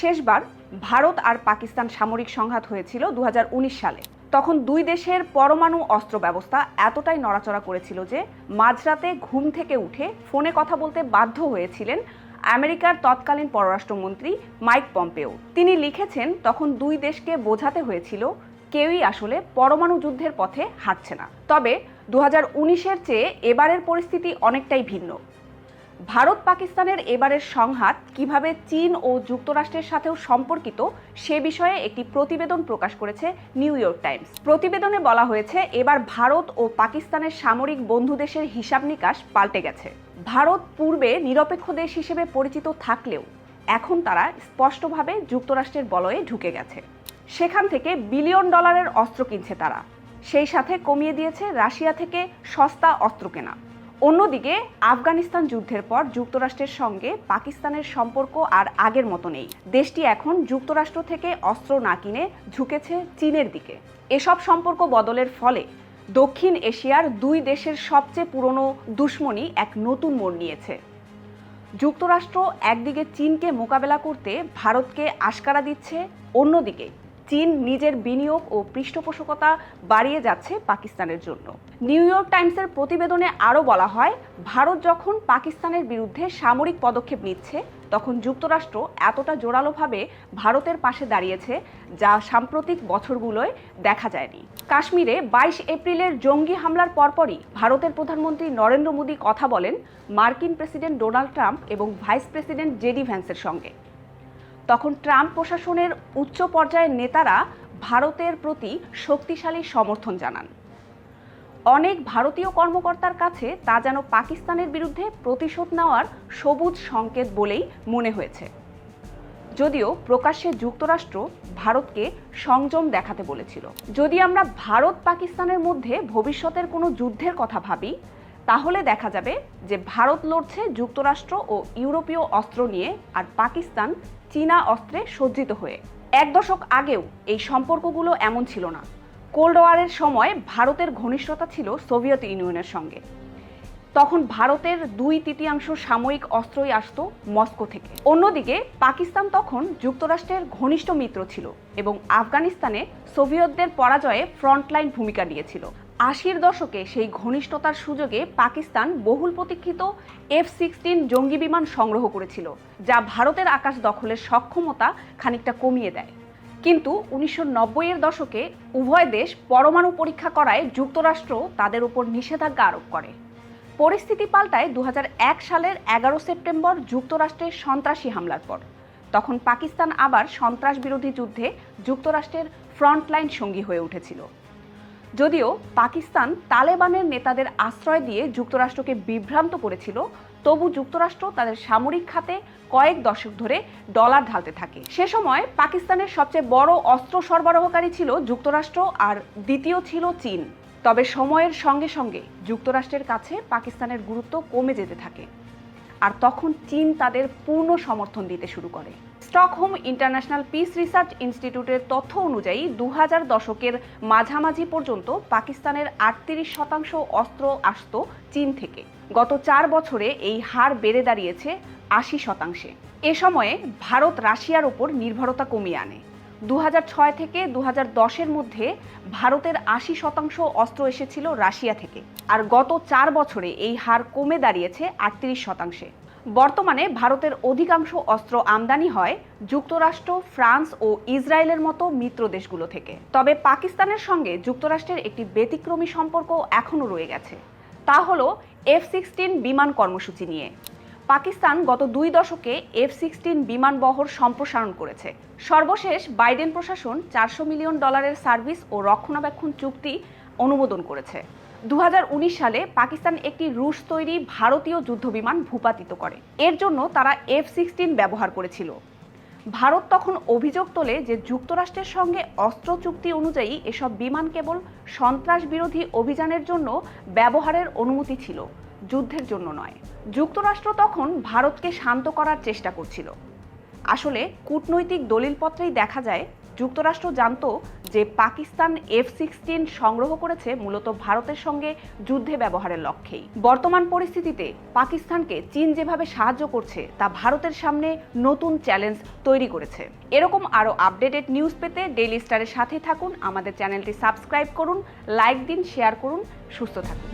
শেষবার ভারত আর পাকিস্তান সামরিক সংঘাত হয়েছিল দু হাজার উনিশ সালে। তখন দুই দেশের পরমাণু অস্ত্র ব্যবস্থা এতটাই নড়াচড়া করেছিল যে মাঝরাতে ঘুম থেকে উঠে ফোনে কথা বলতে বাধ্য হয়েছিলেন আমেরিকার তৎকালীন পররাষ্ট্রমন্ত্রী মাইক পম্পেও। তিনি লিখেছেন, তখন দুই দেশকে বোঝাতে হয়েছিল, কেউই আসলে পরমাণু যুদ্ধের পথে হাঁটছে না। তবে দু হাজার চেয়ে এবারের পরিস্থিতি অনেকটাই ভিন্ন। ভারত পাকিস্তানের এবারের সংঘাত, কীভাবে চীন ও যুক্তরাষ্ট্রের সাথেও সম্পর্কিত, সে বিষয়ে একটি প্রতিবেদন প্রকাশ করেছে নিউ ইয়র্ক টাইমস। প্রতিবেদনে বলা হয়েছে, এবার ভারত ও পাকিস্তানের সামরিক বন্ধু দেশের হিসাব নিকাশ পাল্টে গেছে। ভারত পূর্বে নিরপেক্ষ দেশ হিসেবে পরিচিত থাকলেও, এখন তারা স্পষ্টভাবে যুক্তরাষ্ট্রের বলয়ে ঢুকে গেছে। সেখান থেকে বিলিয়ন ডলারের অস্ত্র কিনছে তারা। সেই সাথে কমিয়ে দিয়েছে রাশিয়া থেকে সস্তা অস্ত্র কেনা। অন্যদিকে, আফগানিস্তান যুদ্ধের পর যুক্তরাষ্ট্রের সঙ্গে পাকিস্তানের সম্পর্ক আর আগের মতো নেই। দেশটি এখন যুক্তরাষ্ট্র থেকে অস্ত্র না কিনে ঝুঁকেছে চীনের দিকে। এসব সম্পর্ক বদলের ফলে দক্ষিণ এশিয়ার দুই দেশের সবচেয়ে পুরনো দুশ্মনী এক নতুন মোড় নিয়েছে। যুক্তরাষ্ট্র একদিকে চীনকে মোকাবেলা করতে ভারতকে আশকারা দিচ্ছে, অন্যদিকে চীন নিজের বিনিয়োগ ও পৃষ্ঠপোষকতা বাড়িয়ে যাচ্ছে পাকিস্তানের জন্য। নিউ ইয়র্ক টাইমসের প্রতিবেদনে আরও বলা হয়, ভারত যখন পাকিস্তানের বিরুদ্ধে সামরিক পদক্ষেপ নিচ্ছে, তখন যুক্তরাষ্ট্র এতটা জোরালোভাবে ভারতের পাশে দাঁড়িয়েছে, যা সাম্প্রতিক বছরগুলোয় দেখা যায়নি। কাশ্মীরে বাইশ এপ্রিলের জঙ্গি হামলার পরপরই ভারতের প্রধানমন্ত্রী নরেন্দ্র মোদী কথা বলেন মার্কিন প্রেসিডেন্ট ডোনাল্ড ট্রাম্প এবং ভাইস প্রেসিডেন্ট জেডি ভ্যান্সের সঙ্গে। তখন ট্রাম্প প্রশাসনের উচ্চ পর্যায়ের নেতারা ভারতের প্রতি শক্তিশালী সমর্থন জানান। অনেক ভারতীয় কর্মকর্তার কাছে তা যেন পাকিস্তানের বিরুদ্ধে প্রতিশোধ নেওয়ার সবুজ সংকেত বলেই মনে হয়েছে। যদিও প্রকাশ্যে যুক্তরাষ্ট্র ভারতকে সংযম দেখাতে বলেছিল। যদি আমরা ভারত পাকিস্তানের মধ্যে ভবিষ্যতের কোনো যুদ্ধের কথা ভাবি তাহলে দেখা যাবে যে ভারত লড়ছে যুক্তরাষ্ট্র ও ইউরোপীয় অস্ত্র নিয়ে আর পাকিস্তান চীনা অস্ত্রে সজ্জিত হয়ে। এক দশক আগেও এই সম্পর্কগুলো এমন ছিল না। কোল্ড ওয়ারের সময় ভারতের ঘনিষ্ঠতা ছিল সোভিয়েত ইউনিয়নের সঙ্গে। তখন ভারতের দুই তৃতীয়াংশ সাময়িক অস্ত্রই আসত মস্কো থেকে। অন্যদিকে পাকিস্তান তখন যুক্তরাষ্ট্রের ঘনিষ্ঠ মিত্র ছিল এবং আফগানিস্তানে সোভিয়েতদের পরাজয়ে ফ্রন্টলাইন ভূমিকা নিয়েছিল। আশির দশকে সেই ঘনিষ্ঠতার সুযোগে পাকিস্তান বহুল প্রতীক্ষিত এফ সিক্সটিন জঙ্গি বিমান সংগ্রহ করেছিল, যা ভারতের আকাশ দখলের সক্ষমতা খানিকটা কমিয়ে দেয়। কিন্তু উনিশশো এর দশকে উভয় দেশ পরমাণু পরীক্ষা করায় যুক্তরাষ্ট্র তাদের উপর নিষেধাজ্ঞা আরোপ করে। পরিস্থিতি পাল্টায় দু হাজার এক সালের এগারো সেপ্টেম্বর যুক্তরাষ্ট্রের সন্ত্রাসী হামলার পর। তখন পাকিস্তান আবার সন্ত্রাস বিরোধী যুদ্ধে যুক্তরাষ্ট্রের ফ্রন্টলাইন সঙ্গী হয়ে উঠেছিল। যদিও পাকিস্তান তালেবানের নেতাদের আশ্রয় দিয়ে যুক্তরাষ্ট্রকে বিভ্রান্ত করেছিল, তবু যুক্তরাষ্ট্র তাদের সামরিক খাতে কয়েক দশক ধরে ডলার ঢালতে থাকে। সে সময় পাকিস্তানের সবচেয়ে বড় অস্ত্র সরবরাহকারী ছিল যুক্তরাষ্ট্র আর দ্বিতীয় ছিল চীন। তবে সময়ের সঙ্গে সঙ্গে যুক্তরাষ্ট্রের কাছে পাকিস্তানের গুরুত্ব কমে যেতে থাকে। আর তখন চীন তাদের পূর্ণ সমর্থন দিতে শুরু করে। স্টকহোম ইন্টারন্যাশনাল পিস রিসার্চ ইনস্টিটিউটের তথ্য অনুযায়ী দু হাজার দশকের মাঝামাঝি পর্যন্ত পাকিস্তানের আটত্রিশ শতাংশ অস্ত্র আসত চীন থেকে। গত চার বছরে এই হার বেড়ে দাঁড়িয়েছে আশি শতাংশে। এ সময়ে ভারত রাশিয়ার ওপর নির্ভরতা কমিয়ে আনে। দু থেকে দু হাজার দশের মধ্যে ভারতের আশি শতাংশ অস্ত্র এসেছিল রাশিয়া থেকে। আর গত চার বছরে এই হার কমে দাঁড়িয়েছে আটত্রিশ শতাংশে। বর্তমানে ভারতের অধিকাংশ অস্ত্র আমদানি হয় যুক্তরাষ্ট্র, ফ্রান্স ও ইসরায়েলের মতো মিত্র দেশগুলো থেকে। তবে পাকিস্তানের সঙ্গে যুক্তরাষ্ট্রের একটি ব্যতিক্রমী সম্পর্ক এখনও রয়ে গেছে। তা হলো এফ সিক্সটিন বিমান কর্মসূচি নিয়ে। পাকিস্তান গত দুই দশকে এফ সিক্সটিন বিমান বহর সম্প্রসারণ করেছে। সর্বশেষ বাইডেন প্রশাসন চারশো মিলিয়ন ডলারের সার্ভিস ও রক্ষণাবেক্ষণ চুক্তি অনুমোদন করেছে। দু হাজার উনিশ সালে পাকিস্তান একটি রুশ তৈরি ভারতীয় যুদ্ধবিমান ভূপাতিত করে। এর জন্য তারা এফ সিক্সটিন ব্যবহার করেছিল। ভারত তখন অভিযোগ তোলে যে যুক্তরাষ্ট্রের সঙ্গে অস্ত্র চুক্তি অনুযায়ী এসব বিমান কেবল সন্ত্রাস বিরোধী অভিযানের জন্য ব্যবহারের অনুমতি ছিল, যুদ্ধের জন্য নয়। যুক্তরাষ্ট্র তখন ভারতকে শান্ত করার চেষ্টা করছিল। আসলে কূটনৈতিক দলিলপত্রেই দেখা যায় যুক্তরাষ্ট্র জানতো যে পাকিস্তান এফ সিক্সটিন সংগ্রহ করেছে মূলত ভারতের সঙ্গে যুদ্ধে ব্যবহারের লক্ষ্যেই। বর্তমান পরিস্থিতিতে পাকিস্তানকে চীন যেভাবে সাহায্য করছে, তা ভারতের সামনে নতুন চ্যালেঞ্জ তৈরি করেছে। এরকম আরও আপডেটেড নিউজ পেতে ডেইলি স্টারের সাথে থাকুন। আমাদের চ্যানেলটি সাবস্ক্রাইব করুন, লাইক দিন, শেয়ার করুন, সুস্থ থাকুন।